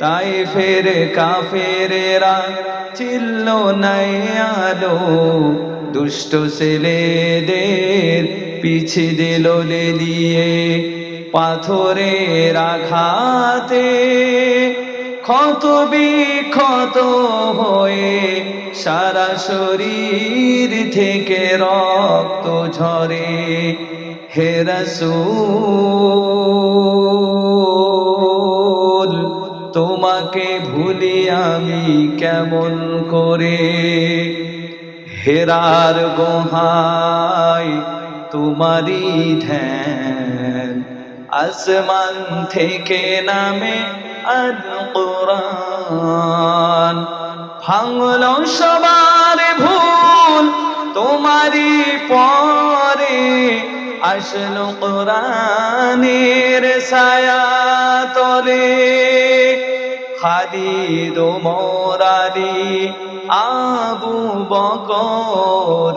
তাই ফের কাফেরেরা চিল্ল নাই আলো। দুষ্ট ছেলেদের পিছে দিল দিয়ে পাথরের আঘাতে। ক্ষত বিক্ষত হয়ে সারা শরীর থেকে রক্ত ঝরে হে রাসূল। তোমাকে ভুলি আমি কেমন করে? হেরার গোহায় তোমারি ধ্যান। আসমান থেকে নামে আল ভাঙল সবার ভুল তোমারি পরে আসলো কোরআনের ছায়া তলে। খালিদ মোরারি আবু বকর।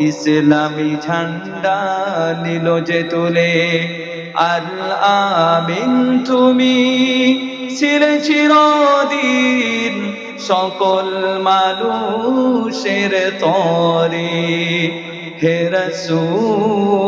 ইসলামী ঝান্ডা নিল যে তুলে। আল আমিন, তুমি ছিলে চিরদিন সকল মানুষের তরে। হে রাসূল